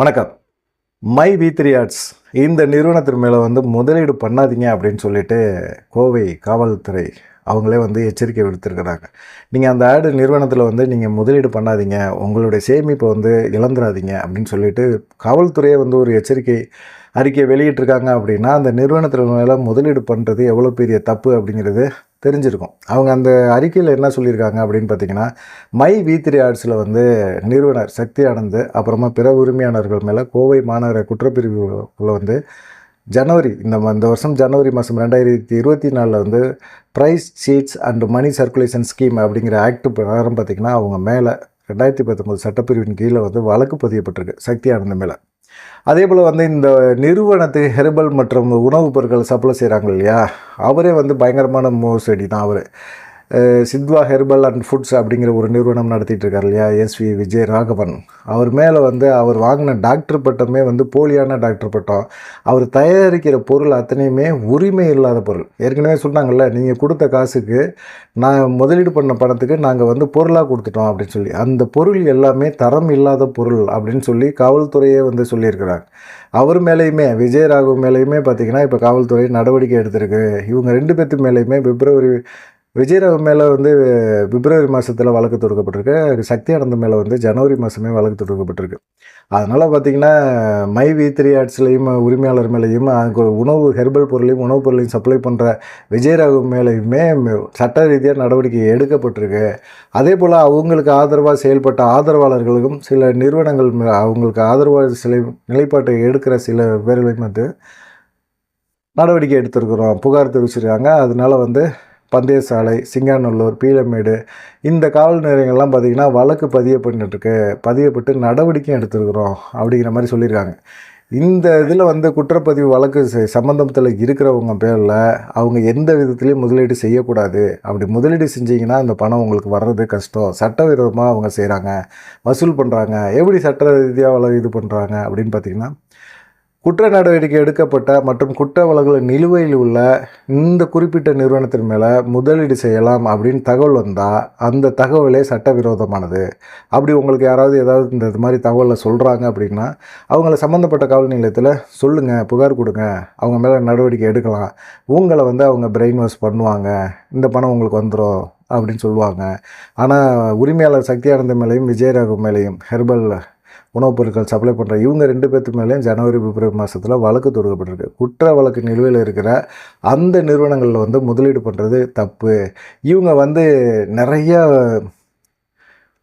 வணக்கம். My we three arts இந்த நிறுவனத்தின் மேலே வந்து முதலீடு பண்ணாதீங்க அப்படின்னு சொல்லிட்டு கோவை காவல்துறை அவங்களே வந்து எச்சரிக்கை விடுத்திருக்கிறாங்க. நீங்கள் அந்த ஆடு நிறுவனத்தில் வந்து நீங்கள் முதலீடு பண்ணாதீங்க. உங்களுடைய சேமிப்பை வந்து இழந்துடாதீங்க அப்படின்னு சொல்லிட்டு காவல்துறையை வந்து ஒரு எச்சரிக்கை அறிக்கை வெளியிட்டிருக்காங்க அப்படின்னா அந்த நிறுவனத்தில் மேலே முதலீடு பண்ணுறது எவ்வளோ பெரிய தப்பு அப்படிங்கிறது தெரிஞ்சிருக்கும். அவங்க அந்த அறிக்கையில் என்ன சொல்லியிருக்காங்க அப்படின்னு பார்த்தீங்கன்னா மை வி த்ரீ ஆர்ட்ஸில் வந்து நிறுவனர் சக்தி ஆனந்து அப்புறமா பிற உரிமையாளர்கள் மேலே கோவை மாநகர குற்றப்பிரிவுகளை வந்து ஜனவரி இந்த இந்த வருஷம் ஜனவரி மாதம் ரெண்டாயிரத்தி இருபத்தி நாலில் வந்து prize chits and money circulation scheme அப்படிங்கிற ஆக்ட் பிரகாரம் பார்த்திங்கன்னா அவங்க மேலே ரெண்டாயிரத்தி பத்தொம்போது சட்டப்பிரிவின் கீழே வந்து வழக்கு பதியப்பட்டிருக்கு சக்தி ஆனந்த மேலே. அதே போல் வந்து இந்த நிறுவனத்துக்கு ஹெர்பல் மற்றும் உணவுப் பொருட்கள் சப்ளை செய்கிறாங்க இல்லையா அவரே வந்து பயங்கரமான மோசடி தான் அவர். சித்வா ஹெர்பல் அண்ட் ஃபுட்ஸ் அப்படிங்கிற ஒரு நிறுவனம் நடத்திட்டு இருக்கார் இல்லையா? எஸ்வி விஜய் ராகவன். அவர் மேலே வந்து அவர் வாங்கின டாக்டர் பட்டமே வந்து போலியான டாக்டர் பட்டம். அவர் தயாரிக்கிற பொருள் அத்தனையுமே உரிமை இல்லாத பொருள். ஏற்கனவே சொன்னாங்கல்ல நீங்கள் கொடுத்த காசுக்கு நான் முதலீடு பண்ண பணத்துக்கு நாங்கள் வந்து பொருளாக கொடுத்துட்டோம் அப்படின்னு சொல்லி. அந்த பொருள் எல்லாமே தரம் இல்லாத பொருள் அப்படின்னு சொல்லி காவல்துறையே வந்து சொல்லியிருக்கிறாங்க. அவர் மேலேயுமே விஜய் ராகவ் மேலேயுமே பார்த்திங்கன்னா இப்போ காவல்துறை நடவடிக்கை எடுத்திருக்கு. இவங்க ரெண்டு பேர்த்து மேலேயுமே பிப்ரவரி விஜயராவ் மேலே வந்து பிப்ரவரி மாதத்தில் வழக்கு தொடுக்கப்பட்டிருக்கு. சக்தி ஆனந்த் மேலே வந்து ஜனவரி மாதமே வழக்கு தொடுக்கப்பட்டிருக்கு. அதனால் பார்த்தீங்கன்னா மை வி த்ரீ ஆர்ட்ஸ்லேயும் உரிமையாளர் மேலேயும் உணவு ஹெர்பல் பொருளையும் உணவுப் பொருளையும் சப்ளை பண்ணுற விஜயராவ் மேலேயுமே சட்ட ரீதியாக நடவடிக்கை எடுக்கப்பட்டிருக்கு. அதே போல் அவங்களுக்கு ஆதரவாக செயல்பட்ட ஆதரவாளர்களுக்கும் சில நிறுவனங்கள் மே- அவங்களுக்கு ஆதரவாக சில நிலைப்பாட்டை எடுக்கிற சில பேர்களையும் வந்து நடவடிக்கை எடுத்திருக்கிறோம். புகார் தெரிவிச்சிருக்காங்க. அதனால வந்து பந்தயசாலை சிங்காநல்லூர் பீலமேடு இந்த காவல் நிலையங்கள்லாம் பார்த்திங்கன்னா வழக்கு பதிய பண்ணிட்டுருக்கு பதியப்பட்டு நடவடிக்கையும் எடுத்திருக்கிறோம் அப்படிங்கிற மாதிரி சொல்லியிருக்காங்க. இந்த இதில் வந்து குற்றப்பதிவு வழக்கு ச- சம்பந்தத்தில் இருக்கிறவங்க பேரில் அவங்க எந்த விதத்துலையும் முதலீடு செய்யக்கூடாது. அப்படி முதலீடு செஞ்சிங்கன்னா அந்த பணம் உங்களுக்கு வர்றது கஷ்டம். சட்டவிரோதமாக அவங்க செய்கிறாங்க வசூல் பண்ணுறாங்க. எப்படி சட்ட ரீதியாக இது பண்ணுறாங்க அப்படின்னு பார்த்தீங்கன்னா குற்ற நடவடிக்கை எடுக்கப்பட்ட மற்றும் குற்ற வழக்குகள் நிலுவையில் உள்ள இந்த குறிப்பிட்ட நிறுவனத்தின் மேலே முதலீடு செய்யலாம் அப்படின்னு தகவல் வந்தால் அந்த தகவலே சட்டவிரோதமானது. அப்படி உங்களுக்கு யாராவது ஏதாவது இந்த இது மாதிரி தகவலை சொல்கிறாங்க அப்படின்னா அவங்கள சம்மந்தப்பட்ட காவல் நிலையத்தில் சொல்லுங்கள் புகார் கொடுங்க. அவங்க மேலே நடவடிக்கை எடுக்கலாம். உங்களை வந்து அவங்க பிரெயின் வாஷ் பண்ணுவாங்க. இந்த பணம் உங்களுக்கு வந்துடும் அப்படின்னு சொல்லுவாங்க. ஆனால் உரிமையாளர் சக்தியானந்த மேலேயும் விஜயராகவ் மேலேயும் ஹெர்பல் உணவுப் பொருட்கள் சப்ளை பண்ணுற இவங்க ரெண்டு பேர்த்து மேலேயும் ஜனவரி பிப்ரவரி மாதத்தில் வழக்கு தொடுக்கப்பட்டிருக்கு. குற்ற வழக்கு நிலுவையில் இருக்கிற அந்த நிறுவனங்களில் வந்து முதலீடு பண்ணுறது தப்பு. இவங்க வந்து நிறைய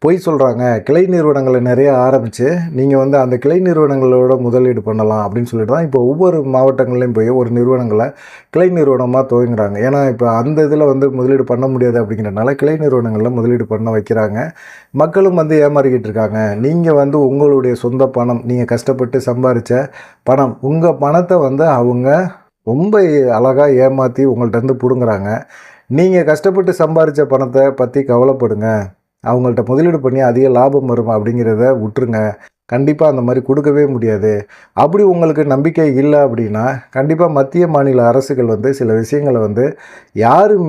பொய் சொல்கிறாங்க கிளை நிறுவனங்களை நிறைய ஆரம்பித்து நீங்கள் வந்து அந்த கிளை நிறுவனங்களோட முதலீடு பண்ணலாம் அப்படின்னு சொல்லிட்டு தான் இப்போ ஒவ்வொரு மாவட்டங்கள்லையும் போய் ஒரு நிறுவனங்களை கிளை நிறுவனமாக துவங்குறாங்க. ஏன்னா இப்போ அந்த இதில் வந்து முதலீடு பண்ண முடியாது அப்படிங்கிறனால கிளை நிறுவனங்களில் முதலீடு பண்ண வைக்கிறாங்க. மக்களும் வந்து ஏமாறிக்கிட்டு இருக்காங்க. நீங்கள் வந்து உங்களுடைய சொந்த பணம் நீங்கள் கஷ்டப்பட்டு சம்பாரித்த பணம் உங்கள் பணத்தை வந்து அவங்க ரொம்ப அழகாக ஏமாற்றி உங்கள்கிட்ட இருந்து பிடுங்குறாங்க. நீங்கள் கஷ்டப்பட்டு சம்பாரித்த பணத்தை பற்றி கவலைப்படுங்க. அவங்கள்ட்ட முதலீடு பண்ணி அதிக லாபம் வரும் அப்படிங்கிறத விட்டுருங்க. கண்டிப்பாக அந்த மாதிரி கொடுக்கவே முடியாது. அப்படி உங்களுக்கு நம்பிக்கை இல்லை அப்படின்னா கண்டிப்பாக மத்திய மாநில அரசுகள் வந்து சில விஷயங்களை வந்து யாரும்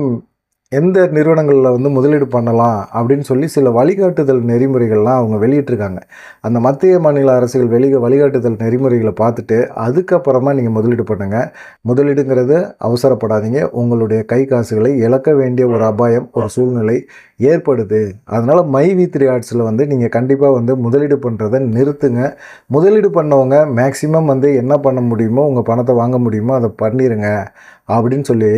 எந்த நிறுவனங்களில் வந்து முதலீடு பண்ணலாம் அப்படின்னு சொல்லி சில வழிகாட்டுதல் நெறிமுறைகள்லாம் அவங்க வெளியிட்டிருக்காங்க. அந்த மத்திய மாநில அரசுகள் வெளி வழிகாட்டுதல் நெறிமுறைகளை பார்த்துட்டு அதுக்கப்புறமா நீங்கள் முதலீடு பண்ணுங்கள் முதலீடுங்கிறது அவசரப்படாதீங்க. உங்களுடைய கை காசுகளை இழக்க வேண்டிய ஒரு அபாயம் ஒரு சூழ்நிலை ஏற்படுது. அதனால் மை வி த்ரீ ஆர்ட்ஸில் வந்து நீங்கள் கண்டிப்பாக வந்து முதலீடு பண்ணுறதை நிறுத்துங்க. முதலீடு பண்ணவங்க மேக்ஸிமம் வந்து என்ன பண்ண முடியுமோ உங்கள் பணத்தை வாங்க முடியுமோ அதை பண்ணிடுங்க அப்படின்னு சொல்லி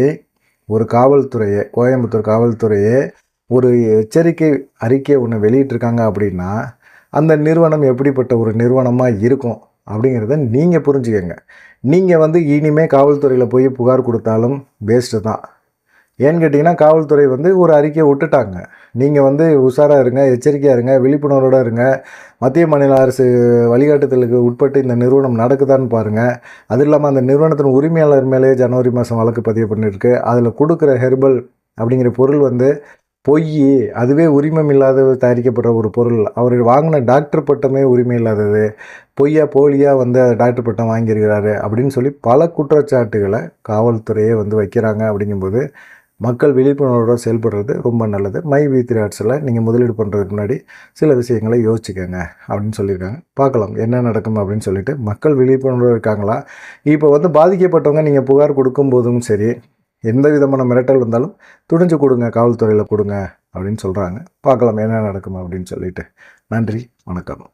ஒரு காவல்துறையே கோயம்புத்தூர் காவல்துறையே ஒரு எச்சரிக்கை அறிக்கை ஒன்று வெளியிட்டிருக்காங்க அப்படின்னா அந்த நிறுவனம் எப்படிப்பட்ட ஒரு நிறுவனமாக இருக்கும் அப்படிங்கிறத நீங்கள் புரிஞ்சுக்கங்க. நீங்கள் வந்து இனிமேல் காவல்துறையில் போய் புகார் கொடுத்தாலும் வேஸ்ட்டு தான். ஏன்னு கேட்டிங்கன்னா காவல்துறை வந்து ஒரு அறிக்கையை விட்டுட்டாங்க. நீங்கள் வந்து உஷாராக இருங்க எச்சரிக்கையாக இருங்க விழிப்புணர்வோட இருங்க. மத்திய மாநில அரசு வழிகாட்டுதலுக்கு உட்பட்டு இந்த நிறுவனம் நடக்குதான்னு பாருங்கள் அது இல்லாமல் அந்த நிறுவனத்தின் உரிமையாளர் மேலேயே ஜனவரி மாதம் வழக்கு பதிவு பண்ணியிருக்கு அதில் கொடுக்குற ஹெர்பல் அப்படிங்கிற பொருள் வந்து பொய். அதுவே உரிமம் இல்லாத தயாரிக்கப்படுற ஒரு பொருள். அவர் வாங்கின டாக்டர் பட்டமே உரிமை இல்லாதது. பொய்யா போலியாக வந்து டாக்டர் பட்டம் வாங்கியிருக்கிறாரு அப்படின்னு சொல்லி பல குற்றச்சாட்டுகளை காவல்துறையே வந்து வைக்கிறாங்க அப்படிங்கும்போது மக்கள் விழிப்புணர்வோட செயல்படுறது ரொம்ப நல்லது. மை வி த்ரீ ஆர்ட்ஸில் நீங்கள் முதலீடு பண்ணுறதுக்கு முன்னாடி சில விஷயங்களை யோசிச்சுக்கோங்க அப்படின்னு சொல்லியிருக்காங்க. பார்க்கலாம் என்ன நடக்கும் அப்படின்னு சொல்லிட்டு. மக்கள் விழிப்புணர்வு இருக்காங்களா? இப்போ வந்து பாதிக்கப்பட்டவங்க நீங்கள் புகார் கொடுக்கும்போதும் சரி எந்த விதமான மிரட்டல் வந்தாலும் துணிஞ்சு கொடுங்க காவல்துறையில் கொடுங்க அப்படின்னு சொல்கிறாங்க பார்க்கலாம் என்ன நடக்கும் அப்படின்னு சொல்லிட்டு. நன்றி வணக்கம்.